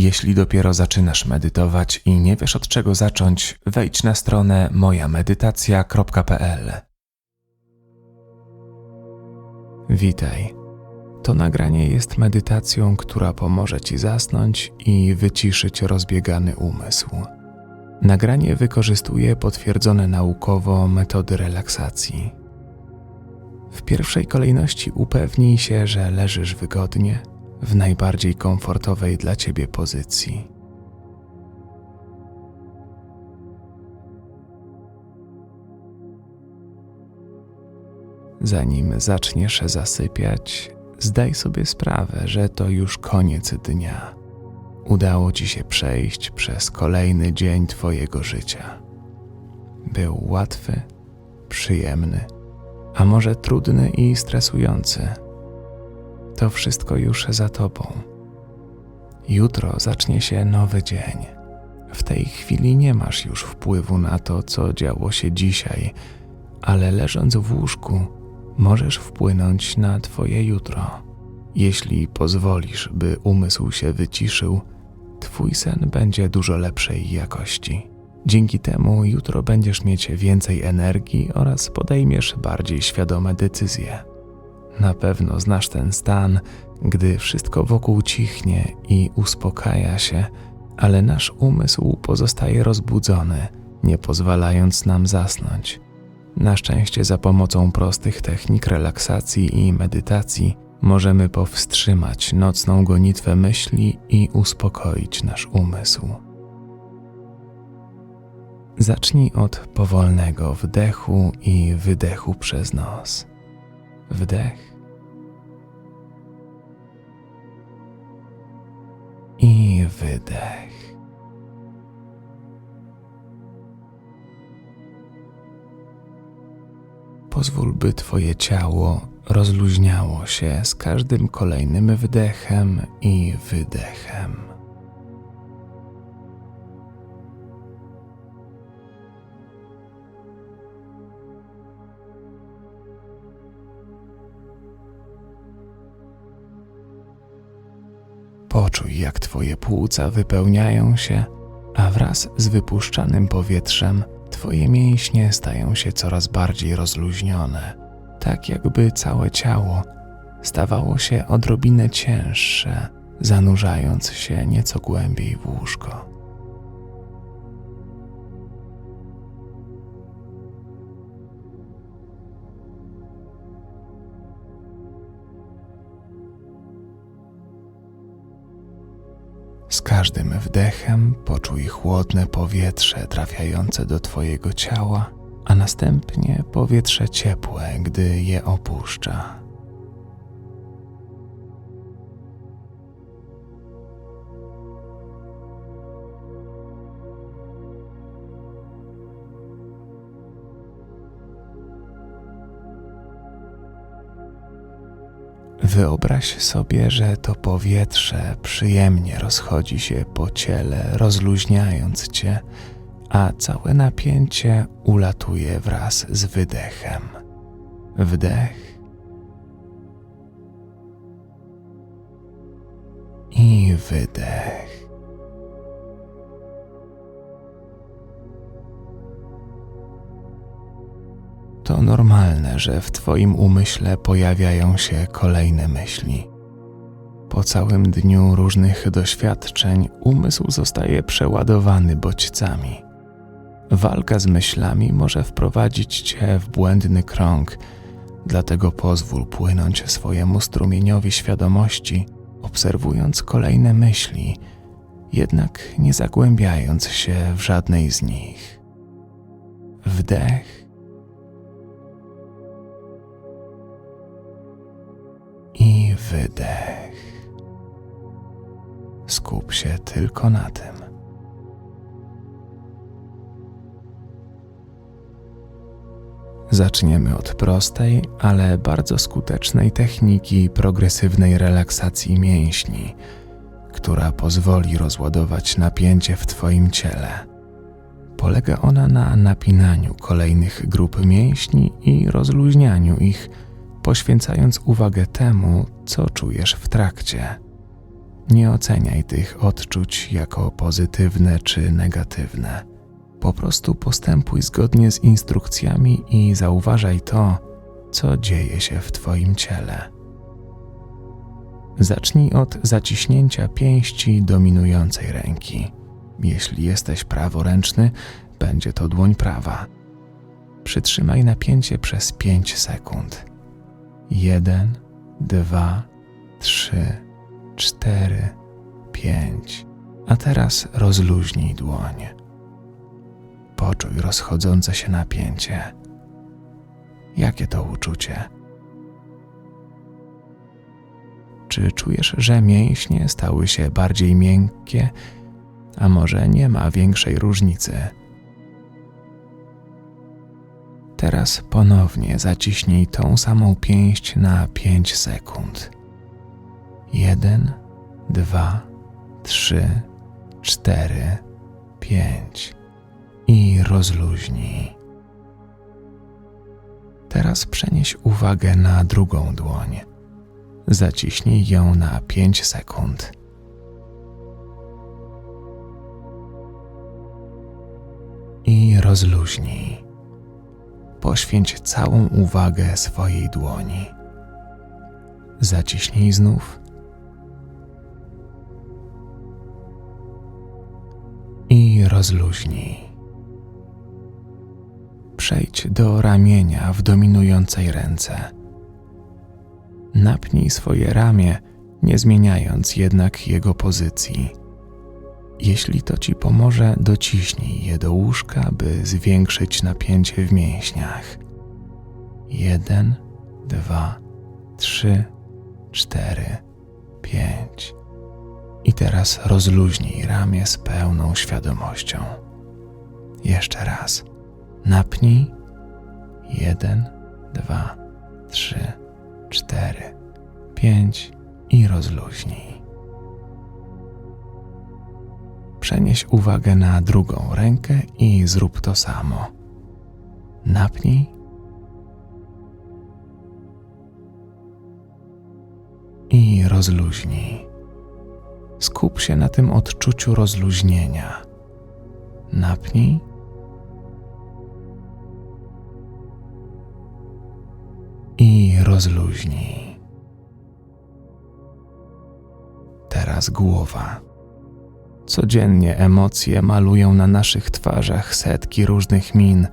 Jeśli dopiero zaczynasz medytować i nie wiesz od czego zacząć, wejdź na stronę mojamedytacja.pl. Witaj. To nagranie jest medytacją, która pomoże ci zasnąć i wyciszyć rozbiegany umysł. Nagranie wykorzystuje potwierdzone naukowo metody relaksacji. W pierwszej kolejności upewnij się, że leżysz wygodnie, w najbardziej komfortowej dla ciebie pozycji. Zanim zaczniesz zasypiać, zdaj sobie sprawę, że to już koniec dnia. Udało ci się przejść przez kolejny dzień Twojego życia. Był łatwy, przyjemny, a może trudny i stresujący. To wszystko już za Tobą. Jutro zacznie się nowy dzień. W tej chwili nie masz już wpływu na to, co działo się dzisiaj, ale leżąc w łóżku, możesz wpłynąć na Twoje jutro. Jeśli pozwolisz, by umysł się wyciszył, Twój sen będzie dużo lepszej jakości. Dzięki temu jutro będziesz mieć więcej energii oraz podejmiesz bardziej świadome decyzje. Na pewno znasz ten stan, gdy wszystko wokół cichnie i uspokaja się, ale nasz umysł pozostaje rozbudzony, nie pozwalając nam zasnąć. Na szczęście, za pomocą prostych technik relaksacji i medytacji możemy powstrzymać nocną gonitwę myśli i uspokoić nasz umysł. Zacznij od powolnego wdechu i wydechu przez nos. Wdech wydech. Pozwól, by Twoje ciało rozluźniało się z każdym kolejnym wdechem i wydechem. Poczuj, jak Twoje płuca wypełniają się, a wraz z wypuszczanym powietrzem Twoje mięśnie stają się coraz bardziej rozluźnione, tak jakby całe ciało stawało się odrobinę cięższe, zanurzając się nieco głębiej w łóżko. Z każdym wdechem poczuj chłodne powietrze trafiające do Twojego ciała, a następnie powietrze ciepłe, gdy je opuszcza. Wyobraź sobie, że to powietrze przyjemnie rozchodzi się po ciele, rozluźniając cię, a całe napięcie ulatuje wraz z wydechem. Wdech i wydech. Normalne, że w Twoim umyśle pojawiają się kolejne myśli. Po całym dniu różnych doświadczeń umysł zostaje przeładowany bodźcami. Walka z myślami może wprowadzić Cię w błędny krąg, dlatego pozwól płynąć swojemu strumieniowi świadomości, obserwując kolejne myśli, jednak nie zagłębiając się w żadnej z nich. Wdech wydech. Skup się tylko na tym. Zaczniemy od prostej, ale bardzo skutecznej techniki progresywnej relaksacji mięśni, która pozwoli rozładować napięcie w Twoim ciele. Polega ona na napinaniu kolejnych grup mięśni i rozluźnianiu ich poświęcając uwagę temu, co czujesz w trakcie. nie oceniaj tych odczuć jako pozytywne czy negatywne. Po prostu postępuj zgodnie z instrukcjami i zauważaj to, co dzieje się w Twoim ciele. Zacznij od zaciśnięcia pięści dominującej ręki. Jeśli jesteś praworęczny, będzie to dłoń prawa. Przytrzymaj napięcie przez 5 sekund. 1, 2, 3, 4, 5. A teraz rozluźnij dłoń. Poczuj rozchodzące się napięcie. Jakie to uczucie? Czy czujesz, że mięśnie stały się bardziej miękkie, a może nie ma większej różnicy? Teraz ponownie zaciśnij tą samą pięść na 5 sekund. 1, 2, 3, 4, 5 i rozluźnij. Teraz przenieś uwagę na drugą dłoń. Zaciśnij ją na 5 sekund. I rozluźnij. Poświęć całą uwagę swojej dłoni. Zaciśnij znów. I rozluźnij przejdź do ramienia w dominującej ręce. Napnij swoje ramię, nie zmieniając jednak jego pozycji. Jeśli to ci pomoże, dociśnij je do łóżka, by zwiększyć napięcie w mięśniach. Jeden, dwa, trzy, cztery, pięć. I teraz rozluźnij ramię z pełną świadomością. Jeszcze raz. Napnij. Jeden, dwa, trzy, cztery, pięć i rozluźnij. Przenieś uwagę na drugą rękę i zrób to samo. Napnij. I rozluźnij. Skup się na tym odczuciu rozluźnienia. Napnij i rozluźnij. Teraz głowa. Codziennie emocje malują na naszych twarzach setki różnych min,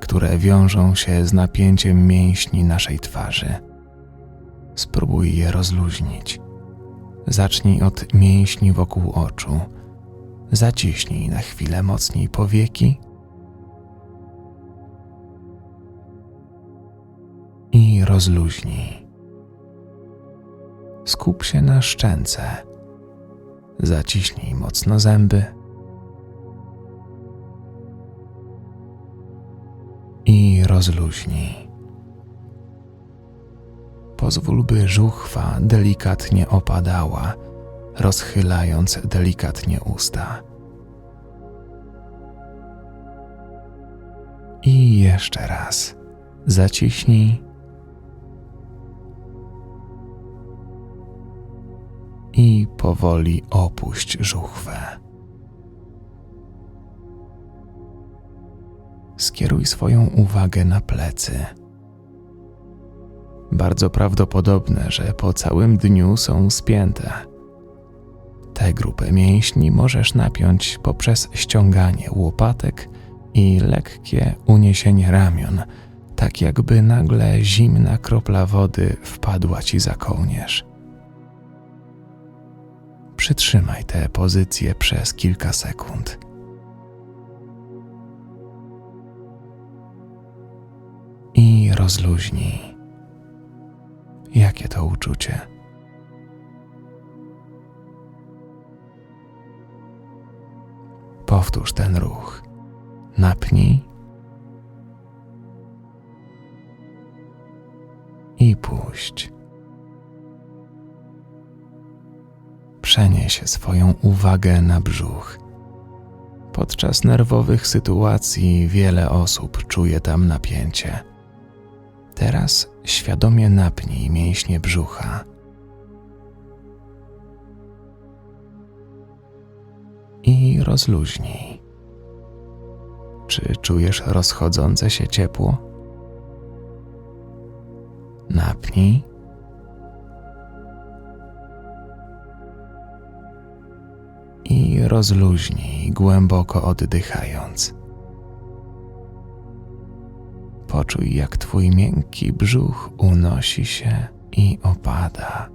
które wiążą się z napięciem mięśni naszej twarzy. Spróbuj je rozluźnić. Zacznij od mięśni wokół oczu. Zaciśnij na chwilę mocniej powieki i rozluźnij. Skup się na szczęce. Zaciśnij mocno zęby i rozluźnij. Pozwól, by żuchwa delikatnie opadała, rozchylając delikatnie usta. I jeszcze raz zaciśnij i powoli opuść żuchwę. Skieruj swoją uwagę na plecy. Bardzo prawdopodobne, że po całym dniu są spięte. Tę grupę mięśni możesz napiąć poprzez ściąganie łopatek i lekkie uniesienie ramion, tak jakby nagle zimna kropla wody wpadła ci za kołnierz. Przytrzymaj tę pozycję przez kilka sekund. I rozluźnij. Jakie to uczucie? Powtórz ten ruch. Napnij i puść. Przenieś swoją uwagę na brzuch. Podczas nerwowych sytuacji wiele osób czuje tam napięcie. Teraz świadomie napnij mięśnie brzucha. i rozluźnij. Czy czujesz rozchodzące się ciepło? Napnij. Rozluźnij, głęboko oddychając. Poczuj, jak twój miękki brzuch unosi się i opada.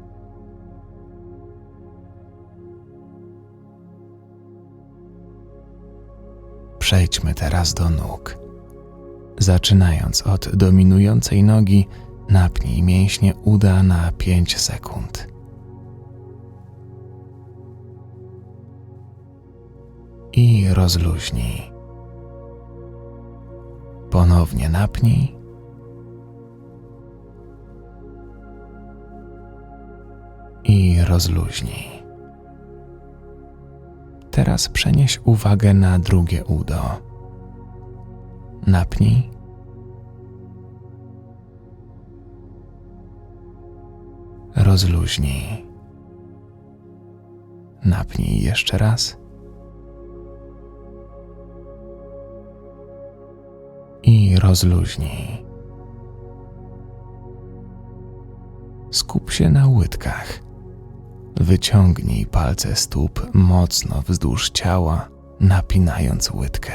Przejdźmy teraz do nóg. Zaczynając od dominującej nogi, napnij mięśnie uda na 5 sekund. I rozluźnij. Ponownie napnij. I rozluźnij. Teraz przenieś uwagę na drugie udo. Napnij. Rozluźnij. Napnij jeszcze raz. Rozluźnij. Skup się na łydkach. Wyciągnij palce stóp mocno wzdłuż ciała, napinając łydkę.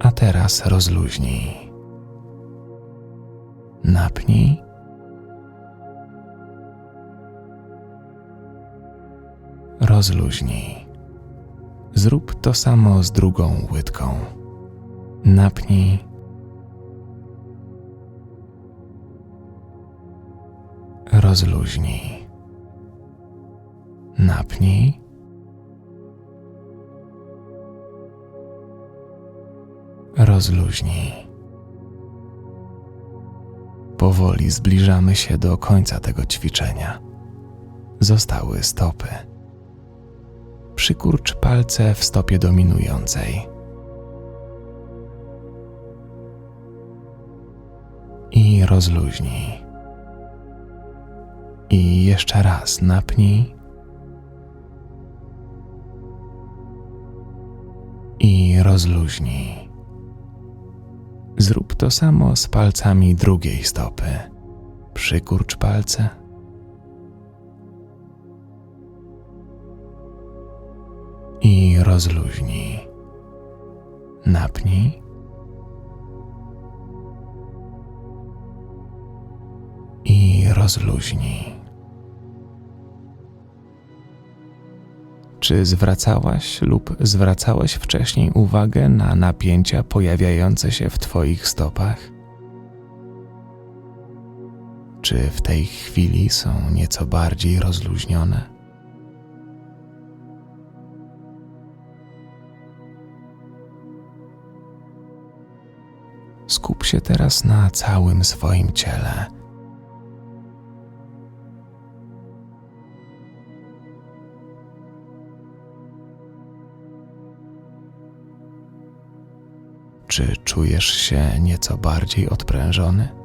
A teraz rozluźnij. Napnij. Rozluźnij. Zrób to samo z drugą łydką. Napnij. Rozluźnij. Napnij. Rozluźnij. Powoli zbliżamy się do końca tego ćwiczenia. Zostały stopy. Przykurcz palce w stopie dominującej. I rozluźnij. I jeszcze raz napnij. I rozluźnij. Zrób to samo z palcami drugiej stopy. Przykurcz palce. I rozluźnij. Napnij. I rozluźnij. Czy zwracałaś lub zwracałeś wcześniej uwagę na napięcia pojawiające się w Twoich stopach? Czy w tej chwili są nieco bardziej rozluźnione? Skup się teraz na całym swoim ciele Czy czujesz się nieco bardziej odprężony?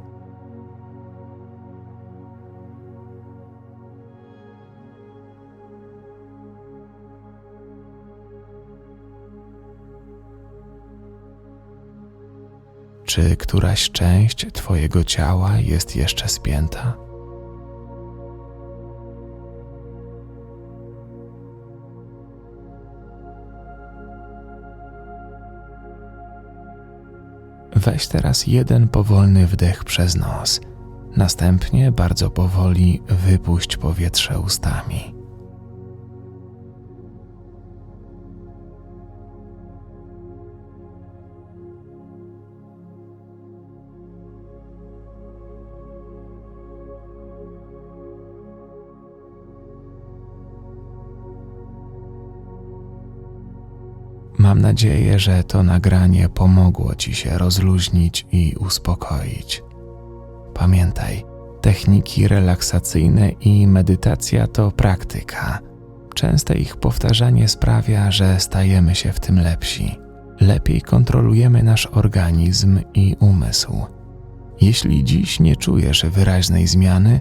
Czy któraś część Twojego ciała jest jeszcze spięta? Weź teraz jeden powolny wdech przez nos. Następnie bardzo powoli wypuść powietrze ustami. Mam nadzieję, że to nagranie pomogło Ci się rozluźnić i uspokoić. Pamiętaj, techniki relaksacyjne i medytacja to praktyka. Częste ich powtarzanie sprawia, że stajemy się w tym lepsi. Lepiej kontrolujemy nasz organizm i umysł. Jeśli dziś nie czujesz wyraźnej zmiany,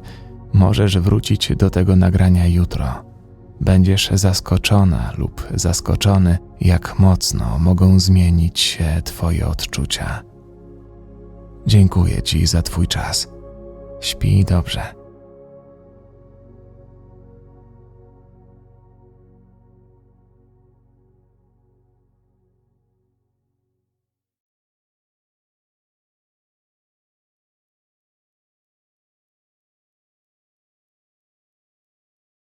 Możesz wrócić do tego nagrania jutro. Będziesz zaskoczona lub zaskoczony, jak mocno mogą zmienić się Twoje odczucia. Dziękuję Ci za Twój czas. Śpij dobrze.